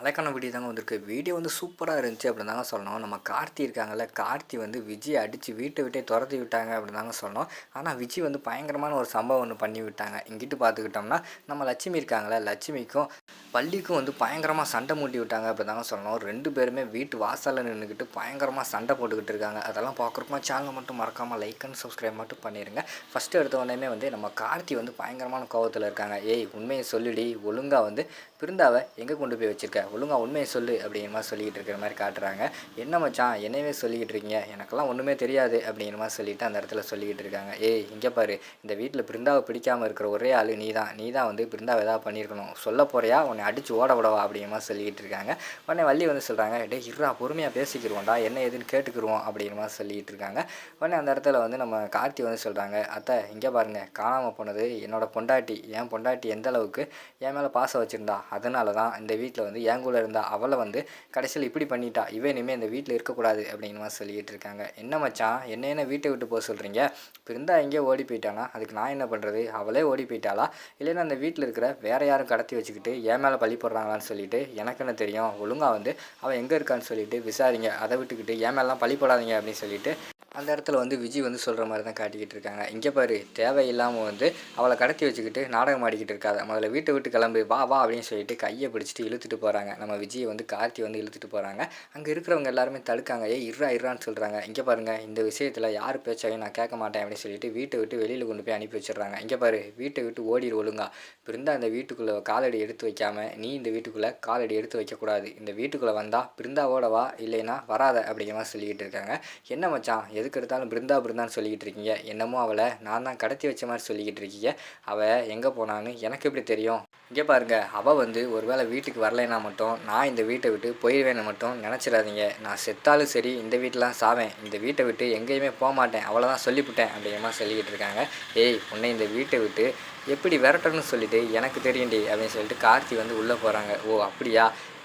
அழகான வீடியோ தாங்க வந்திருக்கு. வீடியோ வந்து சூப்பராக இருந்துச்சு அப்படின்னு தாங்க சொல்லணும். நம்ம கார்த்தி இருக்காங்கல்ல கார்த்தி வந்து விஜய் அடித்து வீட்டை விட்டே துரத்தி விட்டாங்க அப்படின்னு தாங்க சொல்லணும். ஆனால் விஜய் வந்து பயங்கரமான ஒரு சம்பவம் ஒன்று பண்ணி விட்டாங்க. இங்கிட்டு பார்த்துக்கிட்டோம்னா நம்ம லட்சுமி இருக்காங்களே லட்சுமிக்கும் பள்ளிக்கும் வந்து பயங்கரமாக சண்டை மூட்டி விட்டாங்க அப்படி தாங்க சொல்லணும். ரெண்டு பேருமே வீட்டு வாசலில் நின்றுக்கிட்டு பயங்கரமாக சண்டை போட்டுக்கிட்டு இருக்காங்க. அதெல்லாம் பார்க்குறப்போ சேனலை மட்டும் மறக்காமல் லைக் அண்ட் சப்ஸ்கிரைப் மட்டும் பண்ணிடுங்க ஃபஸ்ட்டு எடுத்த உடனே வந்து நம்ம கார்த்தி வந்து பயங்கரமான கோவத்தில் இருக்காங்க. ஏய் உண்மையை சொல்லிடி. ஒழுங்காக வந்து பிருந்தாவை எங்கே கொண்டு போய் வச்சுருக்க? ஒழுங்காக உண்மையை சொல்லு அப்படிங்கிற மாதிரி சொல்லிக்கிட்டு இருக்கிற மாதிரி காட்டுறாங்க. என்ன மச்சான் என்னவே சொல்லிக்கிட்டு இருக்கீங்க? எனக்கெல்லாம் ஒன்றுமே தெரியாது அப்படிங்கிற மாதிரி சொல்லிட்டு அந்த இடத்துல சொல்லிக்கிட்டு இருக்காங்க. ஏய் இங்கே பாரு இந்த வீட்டில் பிருந்தாவை பிடிக்காமல் இருக்கிற ஒரே ஆள் நீ தான் நீ தான் வந்து பிருந்தாவை எதாவது பண்ணியிருக்கணும். சொல்ல போறியா? உன்னை அடித்து ஓட விடவா? அப்படிங்கிற மாதிரி சொல்லிக்கிட்டு இருக்காங்க. உடனே வள்ளி வந்து சொல்கிறாங்க டே இருறா பொறுமையாக பேசிக்கிருவோம்டா. என்ன ஏதுன்னு கேட்டுக்கிருவோம். அப்படிங்கிற மாதிரி சொல்லிக்கிட்டு இருக்காங்க. உடனே அந்த இடத்துல வந்து நம்ம கார்த்தி வந்து சொல்கிறாங்க அத்தை இங்கே பாருங்கள் காணாமல் போனது என்னோட பொண்டாட்டி. என் பொண்டாட்டி எந்த அளவுக்கு என் மேலே பாசம் வச்சுருந்தா அதனால தான் இந்த வீட்டில் வந்து என் கூட இருந்தா அவளை வந்து கடைசியில் இப்படி பண்ணிட்டா. இவன் இனிமேல் இந்த வீட்டில் இருக்கக்கூடாது அப்படின்னு சொல்லிட்டு இருக்காங்க. என்ன மச்சான்? என்ன என்ன வீட்டை விட்டு போக சொல்கிறீங்க பிருந்தா எங்கேயோ ஓடி போயிட்டானா? அதுக்கு நான் என்ன பண்ணுறது அவளே ஓடி போயிட்டாளா? இல்லைன்னா அந்த வீட்டில் இருக்கிற வேற யாரும் கடத்தி வச்சுக்கிட்டு என் மேலே பழி போடுறாங்களான்னு சொல்லிட்டு எனக்கு என்ன தெரியும்? ஒழுங்காக வந்து அவள் எங்கே இருக்கான்னு சொல்லிட்டு விசாரிங்க. அதை விட்டுக்கிட்டு என் மேலாம் பழி போடாதீங்க அப்படின்னு சொல்லிட்டு அந்த இடத்துல வந்து விஜய் வந்து சொல்கிற மாதிரி தான் காட்டிக்கிட்டு இருக்காங்க. இங்கே பாரு தேவையில்லாமல் வந்து அவளை கடத்தி வச்சுக்கிட்டு நாடகம் ஆடிக்கிட்டு இருக்காத. முதல்ல வீட்டை விட்டு கிளம்பி வா வா அப்படின்னு சொல்லிட்டு கையை பிடிச்சிட்டு இழுத்துட்டு போகிறாங்க நம்ம விஜயை வந்து கார்த்தி வந்து இழுத்துட்டு போகிறாங்க அங்கே இருக்கிறவங்க எல்லாருமே தடுக்காங்க. ஏ இருறா இருறான்னு சொல்கிறாங்க இங்கே பாருங்கள் இந்த விஷயத்தில் யார் பேச்சாயும் நான் கேட்க மாட்டேன் அப்படின்னு சொல்லிட்டு வீட்டை விட்டு வெளியில் கொண்டு போய் அனுப்பி வச்சிடுறாங்க. இங்கே பாரு வீட்டை விட்டு ஓடிடு ஒழுங்கா. பிருந்தா அந்த வீட்டுக்குள்ளே காலடி எடுத்து வைக்காமல் நீ இந்த வீட்டுக்குள்ளே காலடி எடுத்து வைக்கக்கூடாது இந்த வீட்டுக்குள்ளே வந்தால் பிருந்தாவோட வா இல்லைன்னா வராத அப்படிங்கிற மாதிரி சொல்லிக்கிட்டு இருக்காங்க. என்ன மச்சான் எது எதுக்கு எடுத்தாலும் பிருந்தா பிருந்தான்னு சொல்லிக்கிட்டு இருக்கீங்க. என்னமோ அவளை நான் தான் கடத்தி வச்ச மாதிரி சொல்லிக்கிட்டு இருக்கீங்க. அவள் எங்கே போனான்னு எனக்கு எப்படி தெரியும்? இங்கே பாருங்கள் அவள் வந்து ஒருவேளை வீட்டுக்கு வரலைன்னா மட்டும் நான் இந்த வீட்டை விட்டு போயிடுவேன்னு மட்டும் நினச்சிடாதீங்க. நான் செத்தாலும் சரி இந்த வீட்டெலாம் சாவேன். இந்த வீட்டை விட்டு எங்கேயுமே போக மாட்டேன். அவ்வளோதான் சொல்லிவிட்டேன் அப்படிங்கிற மாதிரி சொல்லிக்கிட்டு இருக்காங்க. ஏய் உன்னை இந்த வீட்டை விட்டு எப்படி விரட்டணும்னு சொல்லிட்டு எனக்கு தெரியும்டி அப்படின்னு சொல்லிட்டு கார்த்தி வந்து உள்ளே போகிறாங்க ஓ அப்படியா?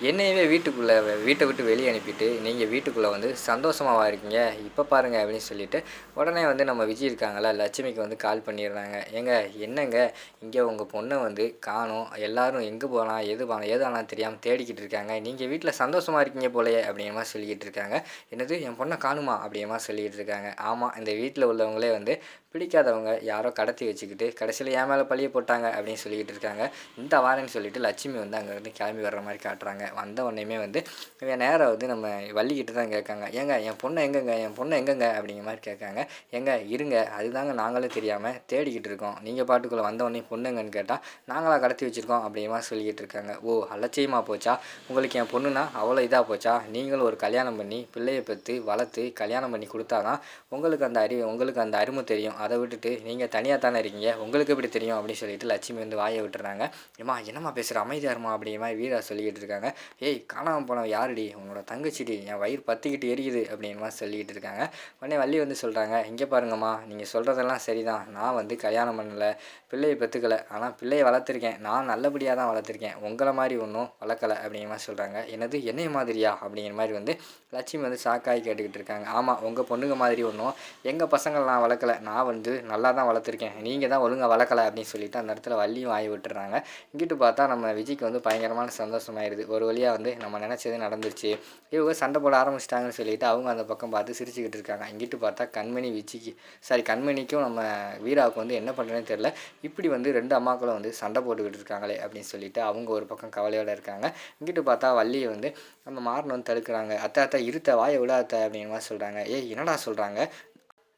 என்னையவே வீட்டுக்குள்ளே வீட்டை விட்டு வெளியே அனுப்பிட்டு நீங்கள் வீட்டுக்குள்ளே வந்து சந்தோஷமாக இருக்கீங்க? இப்போ பாருங்கள் அப்படின்னு சொல்லிட்டு உடனே வந்து நம்ம விஜய் இருக்காங்களா லட்சுமிக்கு வந்து கால் பண்ணிடுறாங்க. ஏங்க என்னங்க? இங்கே உங்கள் பொண்ணை வந்து காணும். எல்லோரும் எங்கே போகலாம் எது போனால் எது ஆனால் தெரியாமல் தேடிக்கிட்டு இருக்காங்க. நீங்கள் வீட்டில் சந்தோஷமாக இருக்கீங்க போலயே அப்படிங்கிற சொல்லிக்கிட்டு இருக்காங்க. என்னது என் பொண்ணை காணுமா அப்படிங்கிற சொல்லிக்கிட்டு இருக்காங்க. ஆமாம் இந்த வீட்டில் உள்ளவங்களே வந்து பிடிக்காதவங்க யாரோ கடத்தி வச்சுக்கிட்டு கடைசியில் ஏன் மேலே பழிய போட்டாங்க அப்படின்னு சொல்லிக்கிட்டு இருக்காங்க. இந்த வாரேன்னு சொல்லிட்டு லட்சுமி வந்து அங்கேருந்து கிளம்பி வர்ற மாதிரி காட்டுறாங்க. வந்த உடனேமே வந்து இவன் நேராக வந்து நம்ம வள்ளிக்கிட்டு தான் கேட்காங்க. ஏங்க என் பொண்ணை எங்கங்க? என் பொண்ணை எங்கங்க? அப்படிங்கிற மாதிரி கேட்காங்க. எங்க இருங்க. அதுதாங்க நாங்களும் தெரியாமல் தேடிக்கிட்டு இருக்கோம். நீங்கள் பாட்டுக்குள்ளே வந்த உடனே பொண்ணுங்கன்னு கேட்டால் நாங்களாக கடத்தி வச்சுருக்கோம் அப்படிமா சொல்லிக்கிட்டு இருக்காங்க. ஓ அலட்சியமாக போச்சா? உங்களுக்கு என் பொண்ணுனா அவ்வளோ இதாக போச்சா? நீங்களும் ஒரு கல்யாணம் பண்ணி பிள்ளையை பெற்று வளர்த்து கல்யாணம் பண்ணி கொடுத்தா தான் உங்களுக்கு அந்த அறிவு உங்களுக்கு அந்த அருமை தெரியும். அதை விட்டுட்டு நீங்கள் தனியாக தானே இருக்கீங்க? உங்களுக்கு எப்படி தெரியும்? அப்படின்னு சொல்லிட்டு லட்சுமி வந்து வாயை விட்டுறாங்க. ஏமா என்னம்மா பேசுகிற அமைதியாக இருமா அப்படிங்கிற மாதிரி வீரா சொல்லிக்கிட்டு இருக்காங்க. ஏய் காணாமல் போன யாருடி? உன்னோட தங்கச்சிடி. என் வயிறு பற்றிக்கிட்டு எரியுது அப்படிங்கிற மாதிரி சொல்லிக்கிட்டு இருக்காங்க. உடனே வள்ளி வந்து சொல்கிறாங்க இங்கே பாருங்கம்மா நீங்கள் சொல்கிறதெல்லாம் சரிதான். நான் வந்து கல்யாணம் பண்ணலை பிள்ளையை பெற்றுக்கலை ஆனால் பிள்ளையை வளர்த்துருக்கேன். நான் நல்லபடியாக தான் வளர்த்துருக்கேன். உங்களை மாதிரி ஒன்றும் வளர்க்கலை அப்படிங்கிற மாதிரி சொல்கிறாங்க என்னது? என்னைய மாதிரியா? அப்படிங்கிற மாதிரி வந்து லட்சுமி வந்து ஷாக்காகி கேட்டுக்கிட்டு இருக்காங்க. ஆமாம் உங்கள் பொண்ணுங்க மாதிரி ஒன்றும் எங்கள் பசங்களை நான் வளர்க்கலை. நான் வந்து நல்லா தான் வளர்த்துருக்கேன். நீங்கள் தான் ஒழுங்காக வளர்க்கலை அப்படின்னு சொல்லிட்டு அந்த இடத்துல வள்ளியும் ஆகி விட்டுறாங்க இங்கிட்டு பார்த்தா நம்ம விஜய்க்கு வந்து பயங்கரமான சந்தோஷமாயிருது. ஒரு வழியாக வந்து நம்ம நினச்சது நடந்துருச்சு. இவங்க சண்டை போட ஆரம்பிச்சிட்டாங்கன்னு சொல்லிட்டு அவங்க அந்த பக்கம் பார்த்து சிரிச்சுக்கிட்டு இருக்காங்க. இங்கிட்டு பார்த்தா கண்மணி விஜய்க்கு சாரி கண்மணிக்கும் நம்ம வீராவுக்கு வந்து என்ன பண்ணுறேன்னு தெரில இப்படி வந்து ரெண்டு அம்மாக்களும் வந்து சண்டை போட்டுக்கிட்டு இருக்காங்களே அப்படின்னு சொல்லிட்டு அவங்க ஒரு பக்கம் கவலையோடு இருக்காங்க. இங்கிட்டு பார்த்தா வள்ளியை வந்து நம்ம மாறணும் வந்து தடுக்கிறாங்க. அத்தை அத்தை இருத்த வாயை விடாத்த அப்படின்னு சொல்கிறாங்க ஏ என்னடா சொல்கிறாங்க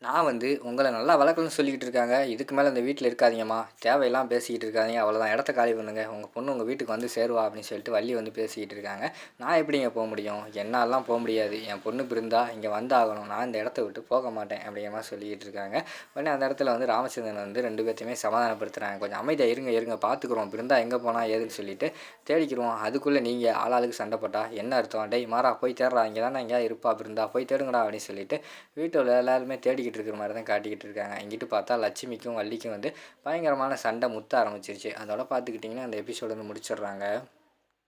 நான் வந்து உங்களை நல்லா வளர்க்கணும்னு சொல்லிக்கிட்டு இருக்காங்க. இதுக்கு மேலே இந்த வீட்டில் இருக்காதீங்கம்மா. தேவையெல்லாம் பேசிக்கிட்டு இருக்காதிங்க. அவ்வளோதான் இடத்த காலி பண்ணுங்கள் உங்கள் பொண்ணு உங்கள் வீட்டுக்கு வந்து சேருவா அப்படின்னு சொல்லிட்டு வள்ளி வந்து பேசிக்கிட்டு இருக்காங்க. நான் எப்படிங்க போக முடியும்? என்னாலாம் போக முடியாது. என் பொண்ணு பிருந்தா இங்கே வந்தாகணும். நான் இந்த இடத்த விட்டு போக மாட்டேன் அப்படிங்கிற மாதிரி சொல்லிக்கிட்டு இருக்காங்க. உடனே அந்த இடத்துல வந்து ராமச்சந்திரன் வந்து ரெண்டு பேர்த்தையுமே சமாதானப்படுத்துகிறாங்க கொஞ்சம் அமைதியாக இருங்க இருங்க. பார்த்துக்குறோம் பிருந்தா எங்கே போனால் ஏதுன்னு சொல்லிட்டு தேடிக்கிறோம் அதுக்குள்ளே நீங்கள் ஆளாளுக்கு சண்டை போட்டால் என்ன அர்த்தம்? டேய் மாறா போய் தேடுறா. இங்கே தானே எங்கேயா இருப்பா பிருந்தா போய் தேடுங்கடா அப்படின்னு சொல்லிட்டு வீட்டில் எல்லாருமே தேடிக்கிட்டு இருக்கிற மாதிரி தான் காட்டிக்கிட்டு இருக்காங்க. இங்கிட்டு பார்த்தா லட்சுமிக்கும் வள்ளிக்கும் வந்து பயங்கரமான சண்டை முத்த ஆரம்பிச்சிருச்சு. அதோட பார்த்துக்கிட்டிங்கன்னா அந்த எபிசோடு வந்து முடிச்சிடுறாங்க.